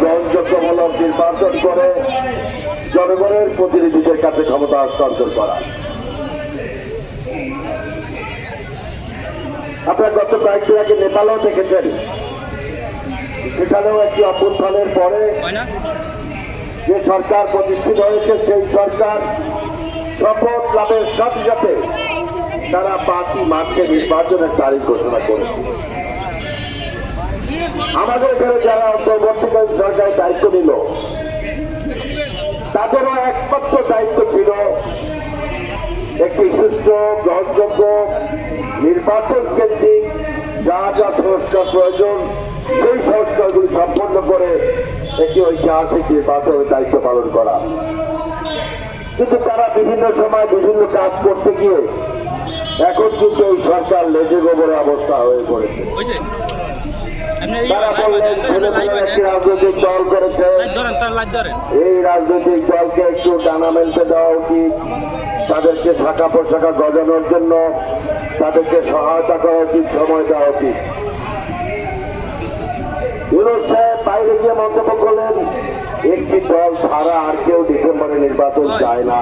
গ্রহণযোগ্যমূলক নির্বাচন করে জনগণের প্রতিনিধিদের কাছে ক্ষমতা হস্তান্তর করা। আপনার গত কয়েকদিন আগে নেপালেও দেখেছেন। সেখানেও একটি অভ্যুত্থানের পরে যে সরকার প্রতিষ্ঠিত হয়েছে সেই সরকার শপথ লাভের সাথে সাথে তারা পাঁচই মার্চে নির্বাচনের তারিখ ঘোষণা করেছে। আমাদের এখানে যারা অন্তর্বর্তীকালীন সরকারের দায়িত্ব নিল, তাদেরও একমাত্র দায়িত্ব ছিল একটি সুষ্ঠু গ্রহণযোগ্য, নির্বাচন কেন্দ্রিক, যা যা সংস্কার প্রয়োজন, সেই সংস্কারগুলি সম্পন্ন করে একটি ঐতিহাসিক নির্বাচনের দায়িত্ব পালন করা। কিন্তু তারা বিভিন্ন সময় বিভিন্ন কাজ করতে গিয়ে এখন কিন্তু এই সরকার লেজে গোবরে অবস্থা হয়ে পড়েছে। এই তারা বললেন একটি রাজনৈতিক দল করেছে। এই রাজনৈতিক দলকে একটু ডানা মেলতে দেওয়া উচিত। তাদেরকে শাখা পোশাখা গজানোর জন্য তাদেরকে সহায়তা করা উচিত সময় দেওয়া উচিত। ইউনুস সাহেব বাইরে গিয়ে মন্তব্য করলেন একটি দল ছাড়া আর কেউ ডিসেম্বরে নির্বাচন চায় না।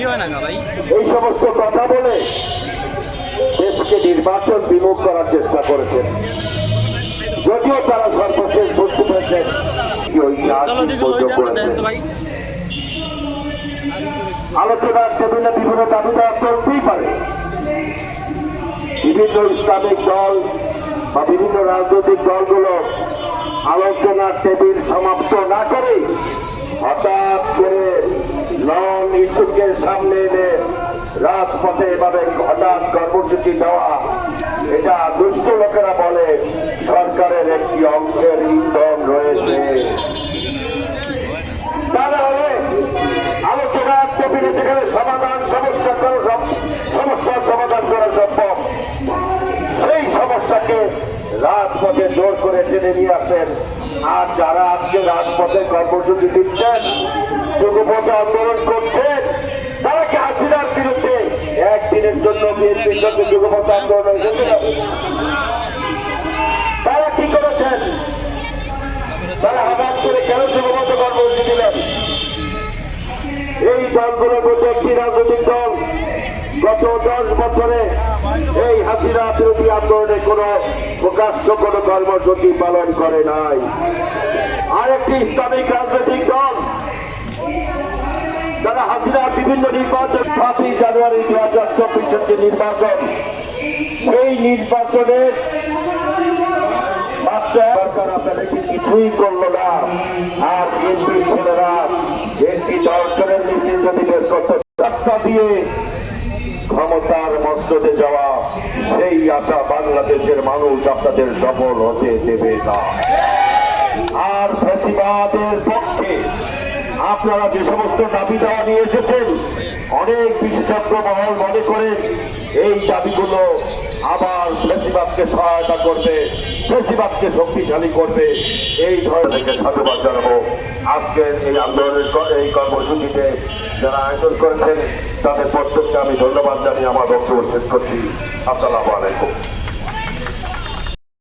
ই হয় না ভাই। এই সমস্ত কথা বলে দেশকে নির্বাচন বিমুখ করার চেষ্টা করেছেন। যদিও তারা সর্বশেষ পেরেছেন আলোচনার টেবিলে বিভিন্ন দাবি দেওয়া চলতেই পারে। বিভিন্ন ইসলামিক দল বা বিভিন্ন রাজনৈতিক দলগুলো আলোচনার টেবিল সমাপ্ত না করে হঠাৎ করে ইস্যুকে সামনে এনে রাজপথে এভাবে হঠাৎ কর্মসূচি দেওয়া, এটা দুষ্ট লোকেরা বলে, সরকারের একটি অংশের ইন্ধন রয়েছে। তাহলে আলোচনার টেবিলে যেখানে সমাধান রাজপথে জোর করে টেনে নিয়ে আসেন। আর যারা আজকে রাজপথে কর্মসূচি দিচ্ছেন, যুগপথে আন্দোলন করছেন, তারা কি হাসিনার বিরুদ্ধে একদিনের জন্য বিএনপির সঙ্গে যুগপথে আন্দোলন এসেছিল তারা কি করেছেন? তারা হঠাৎ করে কেন যুগপথ কর্মসূচি দিলেন? এই দলগুলোর মধ্যে একটি রাজনৈতিক দল গত দশ বছরে এই হাসিনা বিরোধী আন্দোলনে কোন প্রকাশ্য কোন কর্মসূচি পালন করে নাই। আরেকটি ইসলামিক রাজনৈতিক দল তারা হাসিনার বিভিন্ন নির্বাচন, সাতই জানুয়ারি দু হাজার চব্বিশের যে নির্বাচন, সেই নির্বাচনে কিছুই করল না। আর বিএনপির ছেলেরা একটি দর্শনের মিছিল যদি বের করতে, রাস্তা দিয়ে ক্ষমতার মস্তদে যাওয়া সেই আশা বাংলাদেশের মানুষ আপনাদের সফল হতে দেবে না। আর ফ্যাসিবাদের পক্ষে আপনারা যে সমস্ত দাবি দেওয়া নিয়ে এসেছেন, অনেক বিশেষজ্ঞ মহল মনে করেন এই দাবিগুলো আবার ফেসিবাদকে সহায়তা করবে, ফেসিবাদকে শক্তিশালী করবে। এই ধরনের সাধুবাদ জানাব। আজকের এই আন্দোলনের এই কর্মসূচিতে যারা আয়োজন করেছেন, তাদের প্রত্যেককে আমি ধন্যবাদ জানিয়ে আমার বক্তব্য শেষ করছি। আসসালামু আলাইকুম।